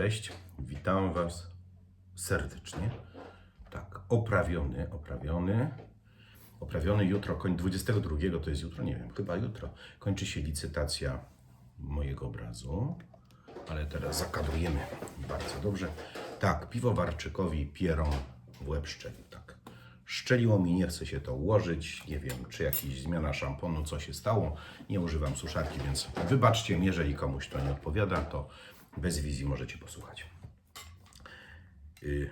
Cześć, witam Was serdecznie. Tak, oprawiony, oprawiony. Oprawiony jutro, koń 22 to jest jutro, nie wiem, chyba jutro. Kończy się licytacja mojego obrazu, ale teraz zakadrujemy bardzo dobrze. Tak, piwowarczykowi pieron w łeb szczelił, tak. Szczeliło mi, nie chce się to ułożyć. Nie wiem, czy jakaś zmiana szamponu, co się stało. Nie używam suszarki, więc wybaczcie, mi, jeżeli komuś to nie odpowiada, to bez wizji możecie posłuchać. Y,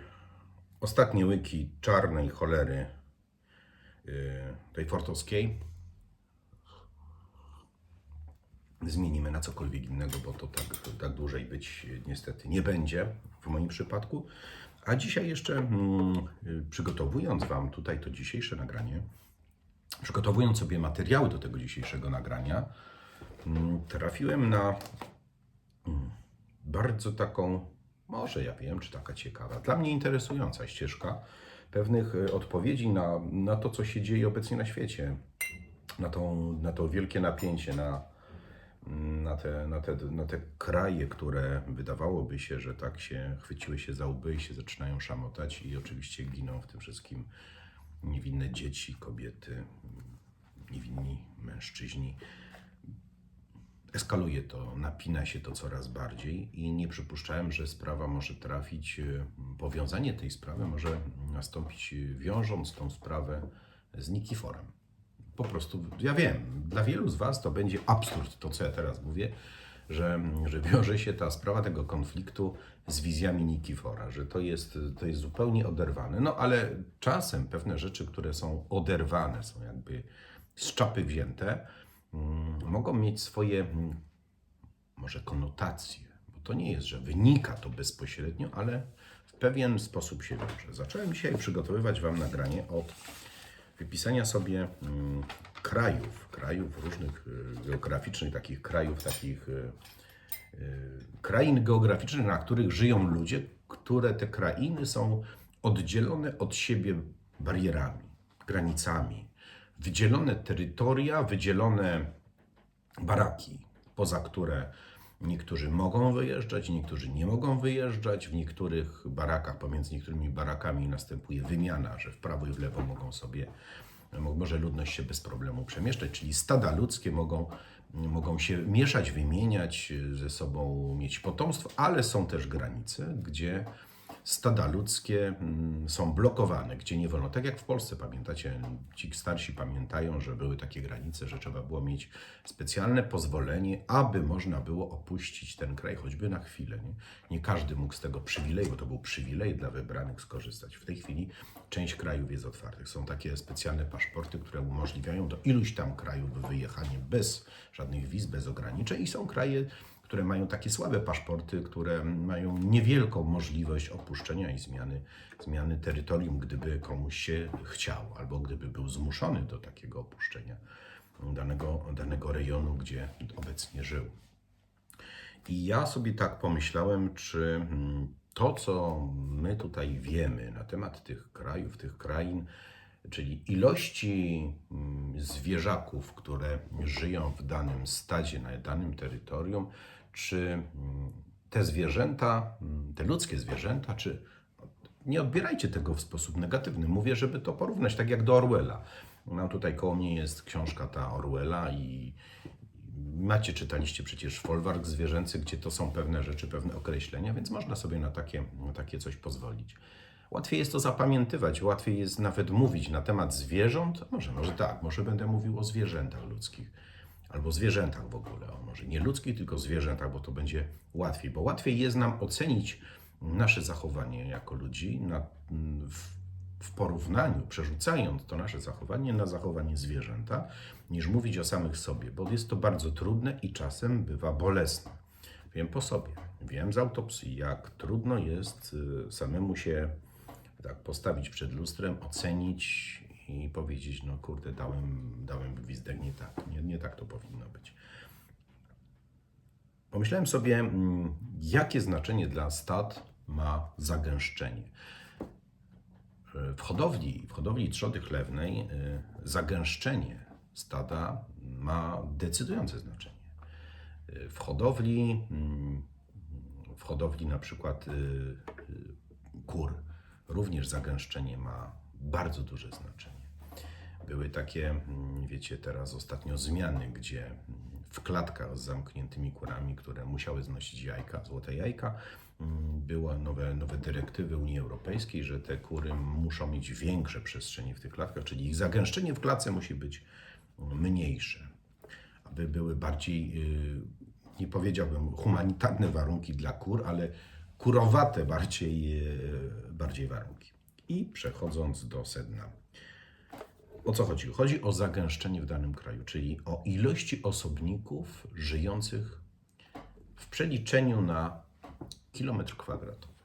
ostatnie łyki czarnej cholery y, tej fortowskiej zmienimy na cokolwiek innego, bo to tak, tak dłużej być y, niestety nie będzie w moim przypadku. A dzisiaj jeszcze mm, przygotowując Wam tutaj to dzisiejsze nagranie, przygotowując sobie materiały do tego dzisiejszego nagrania, mm, trafiłem na mm, bardzo taką, może ja wiem, czy taka ciekawa, dla mnie interesująca ścieżka pewnych y, odpowiedzi na, na to, co się dzieje obecnie na świecie, na, tą, na to wielkie napięcie, na, na te, na, te, na te kraje, które wydawałoby się, że tak się chwyciły się za łby i się zaczynają szamotać i oczywiście giną w tym wszystkim niewinne dzieci, kobiety, niewinni mężczyźni. Eskaluje to, napina się to coraz bardziej i nie przypuszczałem, że sprawa może trafić, y, powiązanie tej sprawy może nastąpić y, wiążąc tą sprawę z Nikiforem po prostu, ja wiem, dla wielu z Was to będzie absurd, to co ja teraz mówię, że, że wiąże się ta sprawa tego konfliktu z wizjami Nikifora, że to jest, to jest zupełnie oderwane. No ale czasem pewne rzeczy, które są oderwane, są jakby z czapy wzięte, mogą mieć swoje mm, może konotacje, bo to nie jest, że wynika to bezpośrednio, ale w pewien sposób się wiąże. Zacząłem dzisiaj przygotowywać Wam nagranie od wypisania sobie mm, krajów, krajów różnych y, geograficznych, takich krajów, takich y, y, krain geograficznych, na których żyją ludzie, które te krainy są oddzielone od siebie barierami, granicami, wydzielone terytoria, wydzielone baraki, poza które niektórzy mogą wyjeżdżać, niektórzy nie mogą wyjeżdżać. W niektórych barakach, pomiędzy niektórymi barakami następuje wymiana, że w prawo i w lewo mogą sobie, mo- może ludność się bez problemu przemieszczać, czyli stada ludzkie mogą, mogą się mieszać, wymieniać ze sobą, mieć potomstwo, ale są też granice, gdzie stada ludzkie mm, są blokowane, gdzie nie wolno. Tak jak w Polsce, pamiętacie, ci starsi pamiętają, że były takie granice, że trzeba było mieć specjalne pozwolenie, aby można było opuścić ten kraj choćby na chwilę. Nie, nie każdy mógł z tego przywileju, bo to był przywilej dla wybranych skorzystać. W tej chwili część krajów jest otwartych. Są takie specjalne paszporty, które umożliwiają do iluś tam krajów wyjechanie bez żadnych wiz, bez ograniczeń i są kraje, które mają takie słabe paszporty, które mają niewielką możliwość opuszczenia i zmiany, zmiany terytorium, gdyby komuś się chciało, albo gdyby był zmuszony do takiego opuszczenia danego, danego rejonu, gdzie obecnie żył. I ja sobie tak pomyślałem, czy mm, to, co my tutaj wiemy na temat tych krajów, tych krain, czyli ilości mm, zwierzaków, które żyją w danym stadzie, na danym terytorium, czy mm, te zwierzęta, mm, te ludzkie zwierzęta, czy nie odbierajcie tego w sposób negatywny. Mówię, żeby to porównać, tak jak do Orwella. Mam tutaj koło mnie jest książka ta Orwella i macie, czytaliście przecież folwark zwierzęcy, gdzie to są pewne rzeczy, pewne określenia, więc można sobie na takie, na takie coś pozwolić. Łatwiej jest to zapamiętywać, łatwiej jest nawet mówić na temat zwierząt. Może, może tak, może będę mówił o zwierzętach ludzkich. Albo zwierzętach w ogóle, o może nie ludzkich, tylko zwierzętach, bo to będzie łatwiej. Bo łatwiej jest nam ocenić nasze zachowanie jako ludzi na, w, w porównaniu, przerzucając to nasze zachowanie na zachowanie zwierzęta, niż mówić o samych sobie, bo jest to bardzo trudne i czasem bywa bolesne. Wiem po sobie, wiem z autopsji, jak trudno jest y, samemu się tak postawić przed lustrem, ocenić i powiedzieć, no kurde, dałem, dałem gwizdek nie tak, nie, nie tak to powinno być. Pomyślałem sobie, mm, jakie znaczenie dla stad ma zagęszczenie. W hodowli, w hodowli trzody chlewnej y, zagęszczenie stada ma decydujące znaczenie. Y, W hodowli, mm, w hodowli na przykład kur również zagęszczenie ma bardzo duże znaczenie. Były takie, mm, wiecie, teraz ostatnio zmiany, gdzie mm, w klatkach z zamkniętymi kurami, które musiały znosić jajka, złote jajka, mm, były nowe, nowe dyrektywy Unii Europejskiej, że te kury muszą mieć większe przestrzenie w tych klatkach, czyli ich zagęszczenie w klatce musi być mniejsze, aby były bardziej, y, nie powiedziałbym humanitarne warunki dla kur, ale kurowate bardziej, y, bardziej warunki. I przechodząc do sedna. O co chodzi? Chodzi o zagęszczenie w danym kraju, czyli o ilości osobników żyjących w przeliczeniu na kilometr kwadratowy.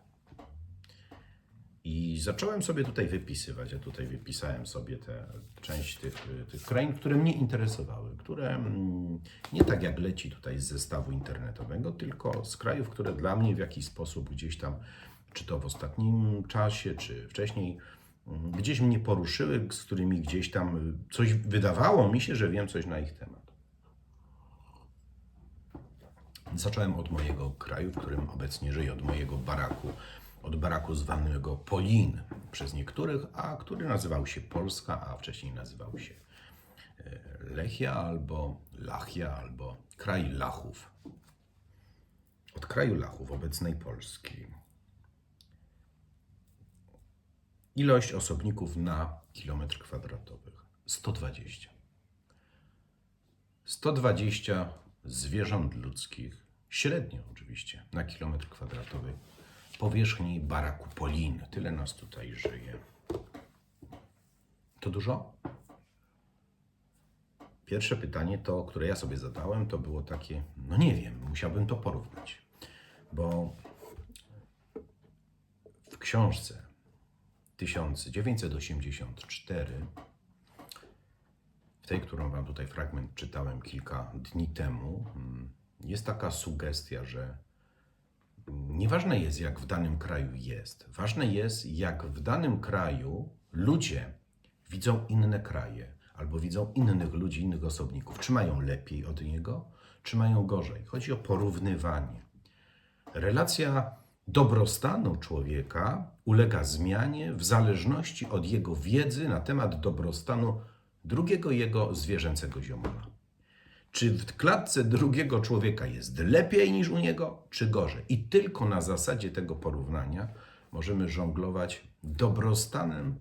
I zacząłem sobie tutaj wypisywać, ja tutaj wypisałem sobie tę część tych, tych krain, które mnie interesowały, które mm, nie tak jak leci tutaj z zestawu internetowego, tylko z krajów, które dla mnie w jakiś sposób gdzieś tam, czy to w ostatnim czasie, czy wcześniej, gdzieś mnie poruszyły, z którymi gdzieś tam y, coś wydawało mi się, że wiem coś na ich temat. Zacząłem od mojego kraju, w którym obecnie żyję, od mojego baraku, od baraku zwanego Polin przez niektórych, a który nazywał się Polska, a wcześniej nazywał się e, Lechia albo Lachia, albo kraj Lachów. Od kraju Lachów, obecnej Polski. Ilość osobników na kilometr kwadratowy 120. 120 zwierząt ludzkich, średnio oczywiście, na kilometr kwadratowy powierzchni baraku Polin. Tyle nas tutaj żyje. To dużo? Pierwsze pytanie, to, które ja sobie zadałem, to było takie, no nie wiem, musiałbym to porównać. Bo w książce 1984 w tej, którą Wam tutaj fragment czytałem kilka dni temu, mm, jest taka sugestia, że nieważne jest, jak w danym kraju jest, ważne jest, jak w danym kraju ludzie widzą inne kraje albo widzą innych ludzi, innych osobników. Czy mają lepiej od niego, czy mają gorzej. Chodzi o porównywanie. Relacja dobrostanu człowieka ulega zmianie w zależności od jego wiedzy na temat dobrostanu drugiego jego zwierzęcego ziomala. Czy w klatce drugiego człowieka jest lepiej niż u niego, czy gorzej? I tylko na zasadzie tego porównania możemy żonglować dobrostanem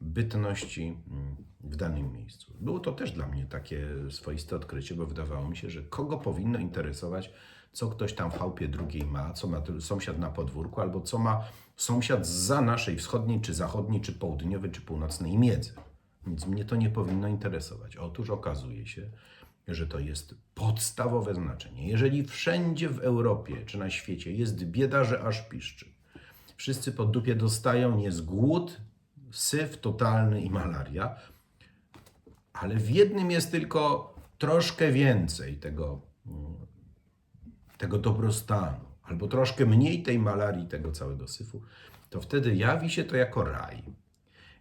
bytności mm, w danym miejscu. Było to też dla mnie takie swoiste odkrycie, bo wydawało mi się, że kogo powinno interesować, co ktoś tam w chałupie drugiej ma, co ma sąsiad na podwórku, albo co ma sąsiad za naszej wschodniej, czy zachodniej, czy południowej, czy północnej miedzy. Więc mnie to nie powinno interesować. Otóż okazuje się, że to jest podstawowe znaczenie. Jeżeli wszędzie w Europie czy na świecie jest bieda, że aż piszczy, wszyscy pod dupie dostają, jest głód, syf totalny i malaria, ale w jednym jest tylko troszkę więcej tego, tego dobrostanu, albo troszkę mniej tej malarii, tego całego syfu, to wtedy jawi się to jako raj.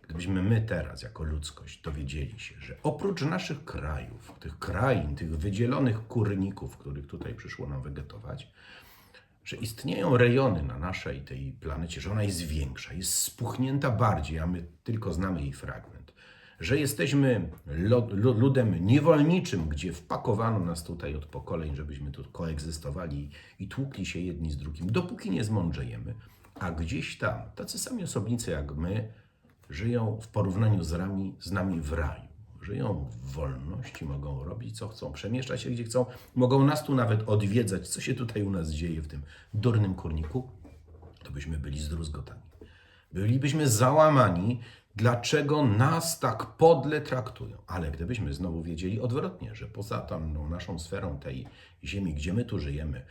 Gdybyśmy my teraz, jako ludzkość, dowiedzieli się, że oprócz naszych krajów, tych krain, tych wydzielonych kurników, których tutaj przyszło nam wegetować, że istnieją rejony na naszej tej planecie, że ona jest większa, jest spuchnięta bardziej, a my tylko znamy jej fragment. Że jesteśmy ludem niewolniczym, gdzie wpakowano nas tutaj od pokoleń, żebyśmy tu koegzystowali i tłukli się jedni z drugim, dopóki nie zmądrzejemy. A gdzieś tam, tacy sami osobnicy jak my, żyją w porównaniu z nami, z nami w raju. Żyją w wolności, mogą robić co chcą, przemieszczać się gdzie chcą, mogą nas tu nawet odwiedzać, co się tutaj u nas dzieje w tym durnym kurniku, to byśmy byli zdruzgotani. Bylibyśmy załamani, dlaczego nas tak podle traktują. Ale gdybyśmy znowu wiedzieli odwrotnie, że poza tą naszą sferą tej ziemi, gdzie my tu żyjemy,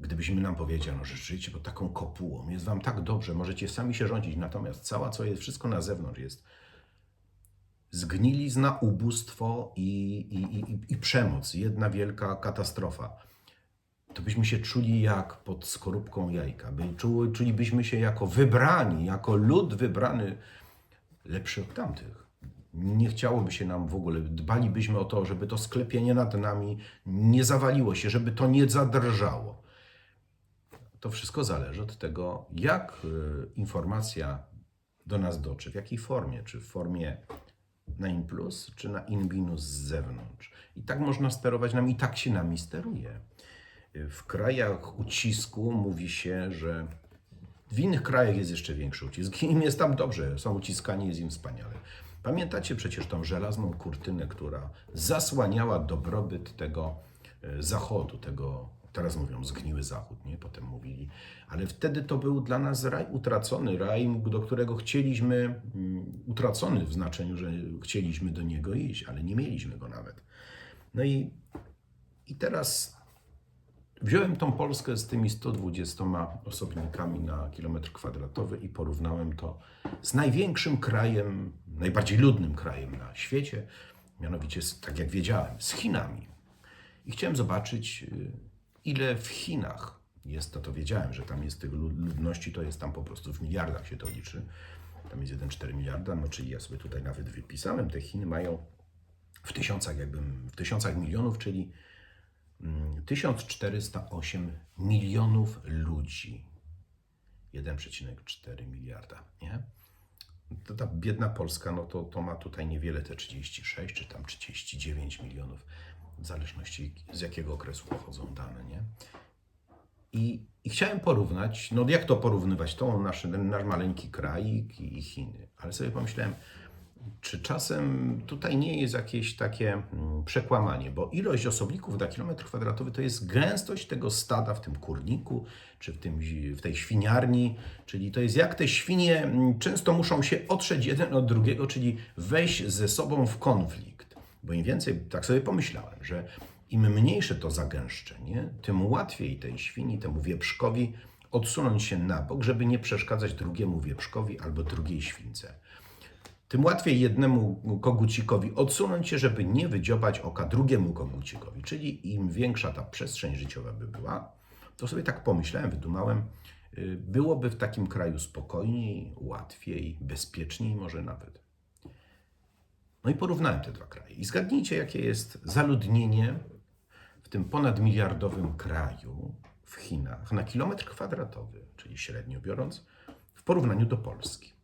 Gdybyśmy nam powiedziano, że żyjecie pod taką kopułą, jest wam tak dobrze, możecie sami się rządzić, natomiast cała, co jest, wszystko na zewnątrz jest zgnilizna, ubóstwo i, i, i, i przemoc, jedna wielka katastrofa. To byśmy się czuli jak pod skorupką jajka. By, czulibyśmy się jako wybrani, jako lud wybrany, lepszy od tamtych. Nie chciałoby się nam w ogóle, dbalibyśmy o to, żeby to sklepienie nad nami nie zawaliło się, żeby to nie zadrżało to wszystko zależy od tego, jak y, informacja do nas dotrze, w jakiej formie, czy w formie na in plus, czy na in minus z zewnątrz. I tak można sterować nami, i tak się nami steruje. Y, W krajach ucisku mówi się, że w innych krajach jest jeszcze większy ucisk. Im jest tam dobrze, są uciskani, jest im wspaniale. Pamiętacie przecież tą żelazną kurtynę, która zasłaniała dobrobyt tego e, zachodu, tego, teraz mówią zgniły zachód, nie? Potem mówili, ale wtedy to był dla nas raj utracony, raj, do którego chcieliśmy, mm, utracony w znaczeniu, że chcieliśmy do niego iść, ale nie mieliśmy go nawet. No i, i teraz Wziąłem tą Polskę z tymi 120 osobnikami na kilometr kwadratowy i porównałem to z największym krajem, najbardziej ludnym krajem na świecie, mianowicie, tak jak wiedziałem, z Chinami. I chciałem zobaczyć, y, ile w Chinach jest, to to wiedziałem, że tam jest tych lu- ludności, to jest tam po prostu w miliardach się to liczy. Tam jest 1,4 miliarda, no czyli ja sobie tutaj nawet wypisałem, te Chiny mają w tysiącach, jakbym, w tysiącach milionów, czyli 1408 milionów ludzi. 1,4 miliarda, nie? To ta biedna Polska, no to, to ma tutaj niewiele, te 36 czy tam 39 milionów, w zależności z jakiego okresu pochodzą dane, nie? I, I chciałem porównać, no jak to porównywać, to nasz, nasz maleńki kraj i, i Chiny. Ale sobie pomyślałem, czy czasem tutaj nie jest jakieś takie mm, przekłamanie, bo ilość osobników na kilometr kwadratowy to jest gęstość tego stada w tym kurniku, czy w, tym, w tej świniarni, czyli to jest jak te świnie mm, często muszą się otrzeć jeden od drugiego, czyli wejść ze sobą w konflikt. Bo im więcej, tak sobie pomyślałem, że im mniejsze to zagęszczenie, tym łatwiej tej świni, temu wieprzkowi odsunąć się na bok, żeby nie przeszkadzać drugiemu wieprzkowi albo drugiej śwince tym łatwiej jednemu kogucikowi odsunąć się, żeby nie wydziobać oka drugiemu kogucikowi. Czyli im większa ta przestrzeń życiowa by była, to sobie tak pomyślałem, wydumałem, y, byłoby w takim kraju spokojniej, łatwiej, bezpieczniej może nawet. No i porównałem te dwa kraje. I zgadnijcie, jakie jest zaludnienie w tym ponadmiliardowym kraju w Chinach na kilometr kwadratowy, czyli średnio biorąc, w porównaniu do Polski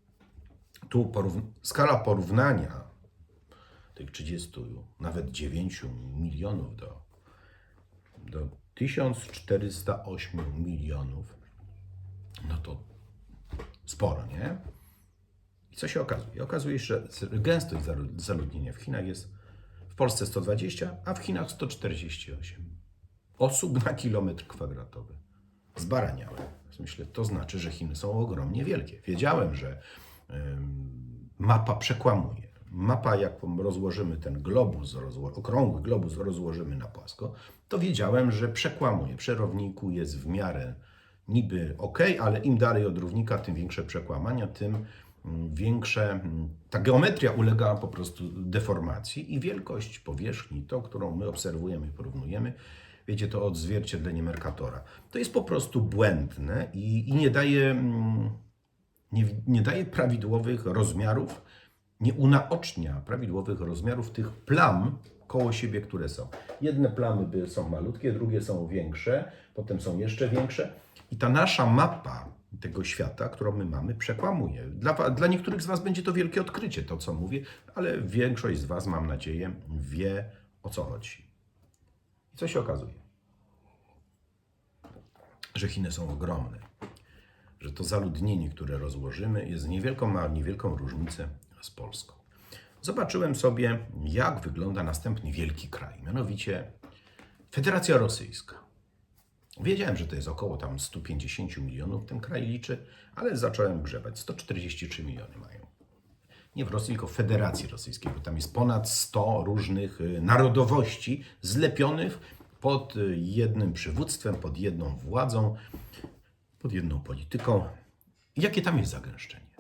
tu skala porównania tych 30, nawet 9 milionów do, do 1408 milionów, no to sporo, nie? I co się okazuje? Okazuje się, że gęstość zalu- zaludnienia w Chinach jest w Polsce 120, a w Chinach 148 osób na kilometr kwadratowy. Zbaraniałem. Myślę, to znaczy, że Chiny są ogromnie wielkie. Wiedziałem, że mapa przekłamuje. Mapa, jak rozłożymy ten globus, rozło- okrągły globus rozłożymy na płasko, to wiedziałem, że przekłamuje. Przy równiku jest w miarę niby ok, ale im dalej od równika, tym większe przekłamania, tym mm, większe. mm, Ta geometria ulega po prostu deformacji i wielkość powierzchni, tą, którą my obserwujemy i porównujemy, wiecie, to odzwierciedlenie Mercatora. To jest po prostu błędne i, i nie daje. mm, nie, nie daje prawidłowych rozmiarów, nie unaocznia prawidłowych rozmiarów tych plam koło siebie, które są. Jedne plamy są malutkie, drugie są większe, potem są jeszcze większe. I ta nasza mapa tego świata, którą my mamy, przekłamuje. Dla, dla niektórych z Was będzie to wielkie odkrycie, to co mówię, ale większość z Was, mam nadzieję, wie o co chodzi. I co się okazuje? Że Chiny są ogromne że to zaludnienie, które rozłożymy, jest niewielką, ma niewielką różnicę z Polską. Zobaczyłem sobie, jak wygląda następny wielki kraj, mianowicie Federacja Rosyjska. Wiedziałem, że to jest około tam 150 milionów ten kraj liczy, ale zacząłem grzebać. 143 miliony mają. Nie w Rosji, tylko w Federacji Rosyjskiej, bo tam jest ponad 100 różnych y, narodowości zlepionych pod y, jednym przywództwem, pod jedną władzą pod jedną polityką. Jakie tam jest zagęszczenie?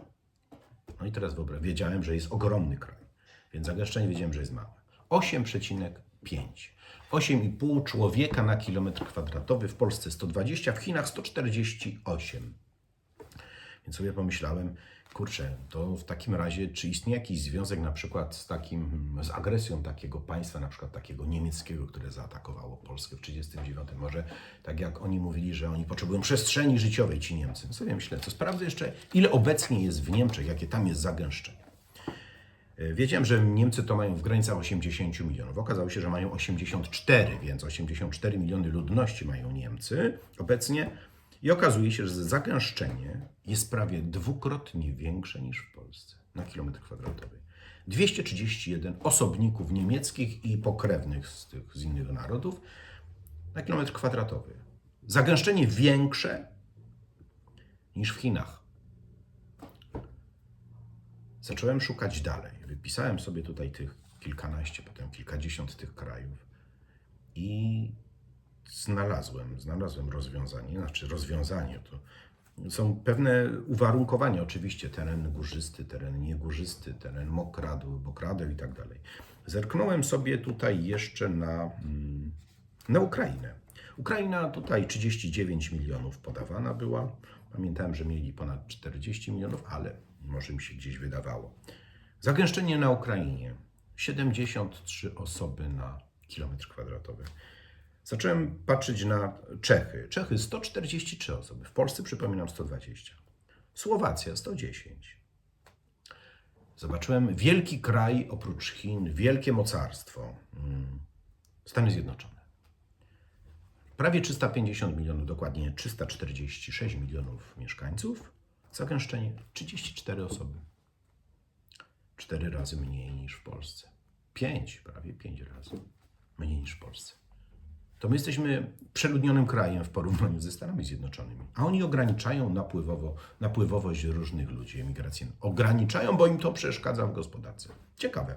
No i teraz wyobraź, wiedziałem, że jest ogromny kraj, więc zagęszczenie wiedziałem, że jest małe. 8,5. 8,5 człowieka na kilometr kwadratowy, w Polsce 120, w Chinach 148. Więc sobie pomyślałem, kurczę, to w takim razie, czy istnieje jakiś związek na przykład z takim, z agresją takiego państwa, na przykład takiego niemieckiego, które zaatakowało Polskę w 1939? Może tak jak oni mówili, że oni potrzebują przestrzeni życiowej, ci Niemcy. No sobie myślę, co sprawdzę jeszcze, ile obecnie jest w Niemczech, jakie tam jest zagęszczenie. E, Wiedziałem, że Niemcy to mają w granicach 80 milionów. Okazało się, że mają 84, więc 84 miliony ludności mają Niemcy obecnie. I okazuje się, że zagęszczenie jest prawie dwukrotnie większe niż w Polsce na kilometr kwadratowy. 231 osobników niemieckich i pokrewnych z, tych, z innych narodów na kilometr kwadratowy. Zagęszczenie większe niż w Chinach. Zacząłem szukać dalej. Wypisałem sobie tutaj tych kilkanaście, potem kilkadziesiąt tych krajów i znalazłem, znalazłem rozwiązanie, znaczy rozwiązanie to są pewne uwarunkowania, oczywiście teren górzysty, teren niegórzysty, teren mokradł, mokradeł i tak dalej. Zerknąłem sobie tutaj jeszcze na, mm, na Ukrainę. Ukraina tutaj 39 milionów podawana była. Pamiętałem, że mieli ponad 40 milionów, ale może mi się gdzieś wydawało. Zagęszczenie na Ukrainie 73 osoby na kilometr kwadratowy. Zacząłem patrzeć na Czechy. Czechy 143 osoby, w Polsce przypominam 120. Słowacja 110. Zobaczyłem wielki kraj oprócz Chin, wielkie mocarstwo. Mm, Stany Zjednoczone. Prawie 350 milionów, dokładnie 346 milionów mieszkańców. Zagęszczenie 34 osoby. Cztery razy mniej niż w Polsce. Pięć, prawie pięć razy mniej niż w Polsce to my jesteśmy przeludnionym krajem w porównaniu ze Stanami Zjednoczonymi. A oni ograniczają napływowo, napływowość różnych ludzi, emigrację. Ograniczają, bo im to przeszkadza w gospodarce. Ciekawe.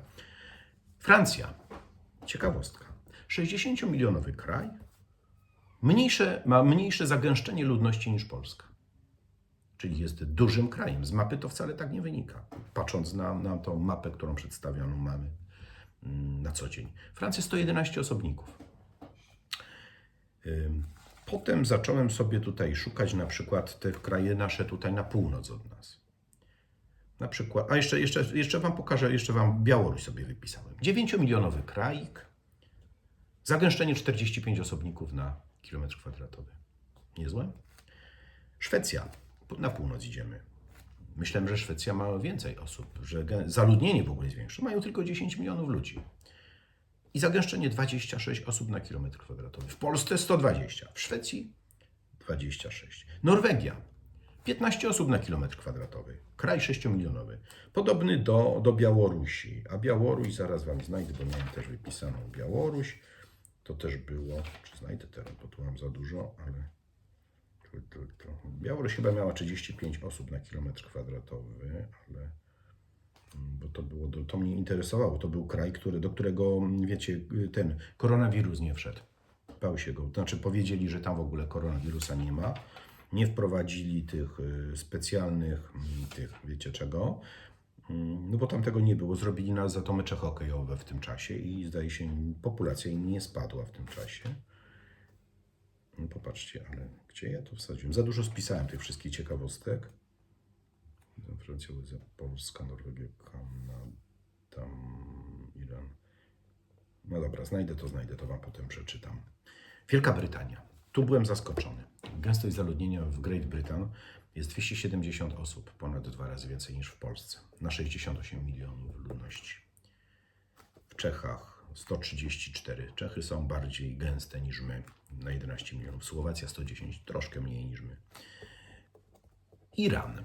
Francja. Ciekawostka. 60-milionowy kraj mniejsze, ma mniejsze zagęszczenie ludności niż Polska. Czyli jest dużym krajem. Z mapy to wcale tak nie wynika. Patrząc na, na tą mapę, którą przedstawioną mamy mm, na co dzień. Francja 111 osobników. Potem zacząłem sobie tutaj szukać na przykład te kraje nasze tutaj na północ od nas. Na przykład, a jeszcze, jeszcze, jeszcze Wam pokażę, jeszcze Wam Białoruś sobie wypisałem. 9-milionowy kraik, zagęszczenie 45 osobników na kilometr kwadratowy. Niezłe? Szwecja, na północ idziemy. Myślałem, że Szwecja ma więcej osób, że zaludnienie w ogóle jest większe. Mają tylko 10 milionów ludzi i zagęszczenie 26 osób na kilometr kwadratowy. W Polsce 120, w Szwecji 26. Norwegia 15 osób na kilometr kwadratowy. Kraj 6-milionowy. Podobny do, do Białorusi. A Białoruś, zaraz Wam znajdę, bo miałem też wypisaną Białoruś. To też było, czy znajdę teraz, bo tu mam za dużo, ale... Białoruś chyba miała 35 osób na kilometr kwadratowy, ale bo to było, to mnie interesowało. To był kraj, który, do którego, wiecie, ten koronawirus nie wszedł. Bał się go. Znaczy powiedzieli, że tam w ogóle koronawirusa nie ma. Nie wprowadzili tych y, specjalnych, mm, tych, wiecie czego. Mm, No bo tam tego nie było. Zrobili nas za to hokejowe w tym czasie i zdaje się, populacja im nie spadła w tym czasie. No popatrzcie, ale gdzie ja to wsadziłem? Za dużo spisałem tych wszystkich ciekawostek. Francja, USA, Polska, Norwegia, Kanada, Iran. No dobra, znajdę to, znajdę to, Wam potem przeczytam. Wielka Brytania. Tu byłem zaskoczony. Gęstość zaludnienia w Great Britain jest 270 osób, ponad dwa razy więcej niż w Polsce, na 68 milionów ludności. W Czechach 134. Czechy są bardziej gęste niż my, na 11 milionów. Słowacja 110, troszkę mniej niż my. Iran.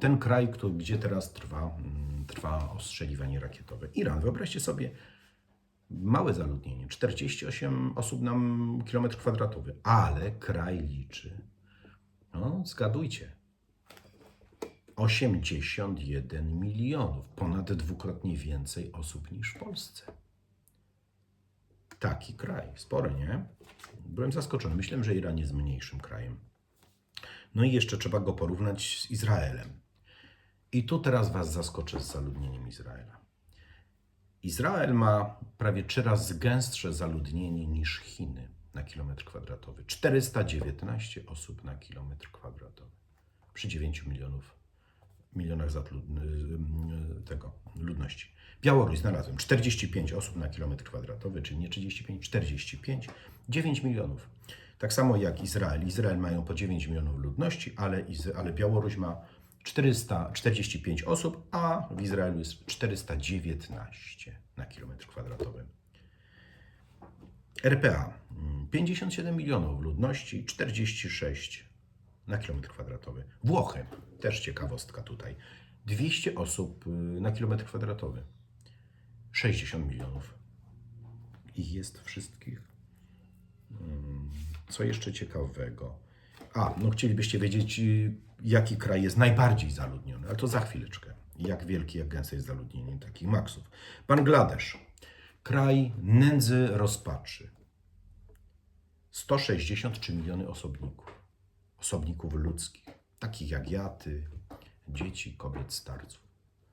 Ten kraj, który, gdzie teraz trwa, mm, trwa ostrzeliwanie rakietowe. Iran, wyobraźcie sobie, małe zaludnienie, 48 osób na kilometr kwadratowy, ale kraj liczy, no zgadujcie, 81 milionów, ponad dwukrotnie więcej osób niż w Polsce. Taki kraj, spory, nie? Byłem zaskoczony. Myślałem, że Iran jest mniejszym krajem. No i jeszcze trzeba go porównać z Izraelem. I tu teraz Was zaskoczę z zaludnieniem Izraela. Izrael ma prawie trzy razy gęstsze zaludnienie niż Chiny na kilometr kwadratowy. 419 osób na kilometr kwadratowy. przy 9 milionów, milionach y, tego, ludności. Białoruś znalazłem 45 osób na kilometr kwadratowy, czyli nie 35, 45, 9 milionów. Tak samo jak Izrael. Izrael mają po 9 milionów ludności, ale, ale Białoruś ma 445 osób, a w Izraelu jest 419 na kilometr kwadratowy. RPA mm, 57 milionów ludności, 46 na kilometr kwadratowy. Włochy, też ciekawostka tutaj. 200 osób y, na kilometr kwadratowy. 60 milionów. Ich jest wszystkich. Mm, Co jeszcze ciekawego? A, no chcielibyście wiedzieć, y, jaki kraj jest najbardziej zaludniony, ale to za chwileczkę. Jak wielkie, jak gęste jest zaludnienie takich maksów. Bangladesz. Kraj nędzy rozpaczy. 163 miliony osobników. Osobników ludzkich. Takich jak ja, ty, dzieci, kobiet, starców.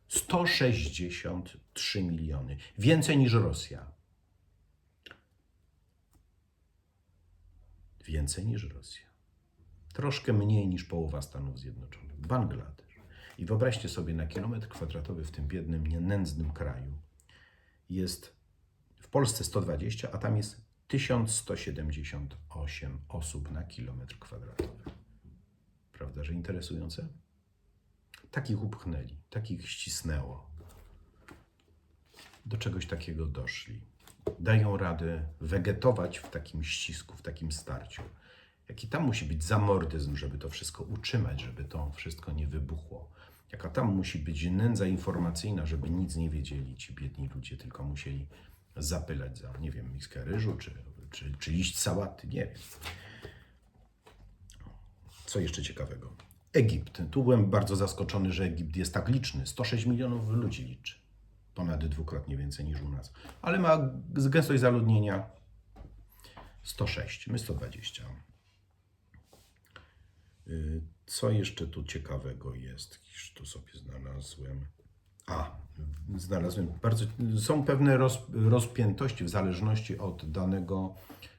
163 miliony. Więcej niż Rosja. Więcej niż Rosja. Troszkę mniej niż połowa Stanów Zjednoczonych. Bangladesz. I wyobraźcie sobie, na kilometr kwadratowy w tym biednym, nienędznym kraju jest w Polsce 120, a tam jest 1178 osób na kilometr kwadratowy. Prawda, że interesujące? Takich upchnęli, takich ścisnęło. Do czegoś takiego doszli. Dają radę wegetować w takim ścisku, w takim starciu. Jaki tam musi być zamordyzm, żeby to wszystko utrzymać, żeby to wszystko nie wybuchło. Jaka tam musi być nędza informacyjna, żeby nic nie wiedzieli ci biedni ludzie, tylko musieli zapylać za, nie wiem, miskę ryżu czy, czy, czy liść sałaty, nie wiem. Co jeszcze ciekawego? Egipt. Tu byłem bardzo zaskoczony, że Egipt jest tak liczny. 106 milionów ludzi liczy. Ponad dwukrotnie więcej niż u nas. Ale ma gęstość zaludnienia 106, my 120. Y, Co jeszcze tu ciekawego jest? Już tu sobie znalazłem. A, znalazłem bardzo. Są pewne roz, rozpiętości w zależności od danego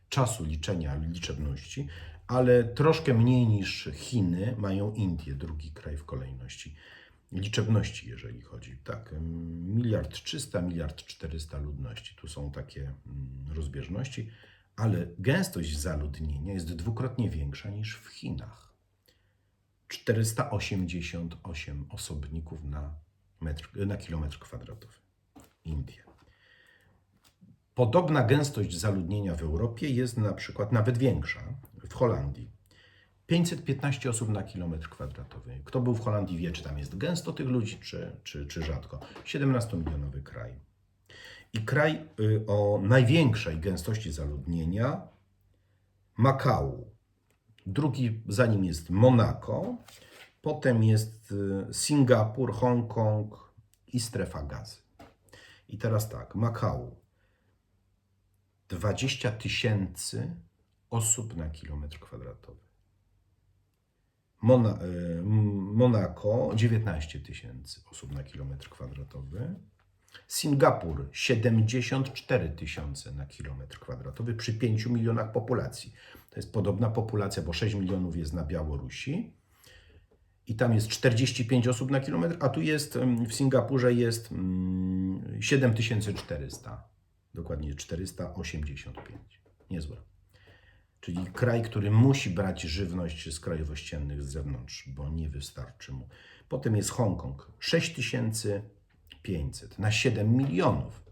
czasu liczenia liczebności, ale troszkę mniej niż Chiny mają Indie, drugi kraj w kolejności liczebności, jeżeli chodzi. Tak, miliard 300, miliard 400 ludności. Tu są takie mm, rozbieżności, ale gęstość zaludnienia jest dwukrotnie większa niż w Chinach. 488 osobników na, metr, na kilometr kwadratowy. Indie. Podobna gęstość zaludnienia w Europie jest na przykład nawet większa w Holandii. 515 osób na kilometr kwadratowy. Kto był w Holandii wie, czy tam jest gęsto tych ludzi, czy, czy, czy rzadko. 17-milionowy kraj. I kraj y, o największej gęstości zaludnienia Makau. Drugi za nim jest Monako, potem jest y, Singapur, Hongkong i strefa gazy. I teraz tak, Makau. 20 tysięcy osób na kilometr kwadratowy. Mona, y, Monako 19 tysięcy osób na kilometr kwadratowy. Singapur 74 tysiące na kilometr kwadratowy przy 5 milionach populacji. To jest podobna populacja, bo 6 milionów jest na Białorusi. I tam jest 45 osób na kilometr, a tu jest w Singapurze jest mm, 7400. Dokładnie 485. Niezłe. Czyli kraj, który musi brać żywność z krajów ościennych z zewnątrz, bo nie wystarczy mu. Potem jest Hongkong 6500 na 7 milionów.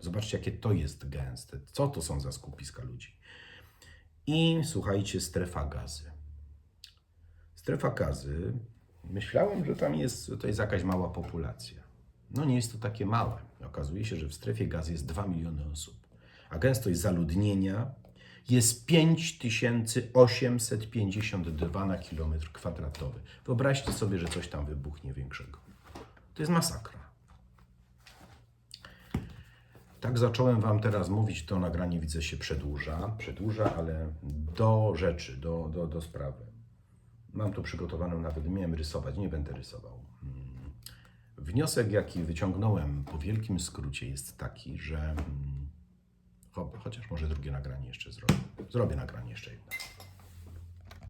Zobaczcie, jakie to jest gęste. Co to są za skupiska ludzi. I słuchajcie, strefa gazy. Strefa gazy, myślałem, że tam jest, to jest jakaś mała populacja. No nie jest to takie małe. Okazuje się, że w strefie gazy jest 2 miliony osób, a gęstość zaludnienia jest 5852 na kilometr kwadratowy. Wyobraźcie sobie, że coś tam wybuchnie większego. To jest masakra. Tak zacząłem Wam teraz mówić, to nagranie widzę się przedłuża, przedłuża, ale do rzeczy, do, do, do sprawy. Mam tu przygotowaną, nawet miałem rysować, nie będę rysował. Mm. Wniosek, jaki wyciągnąłem po wielkim skrócie, jest taki, że mm, cho- chociaż może drugie nagranie jeszcze zrobię. Zrobię nagranie jeszcze jedno.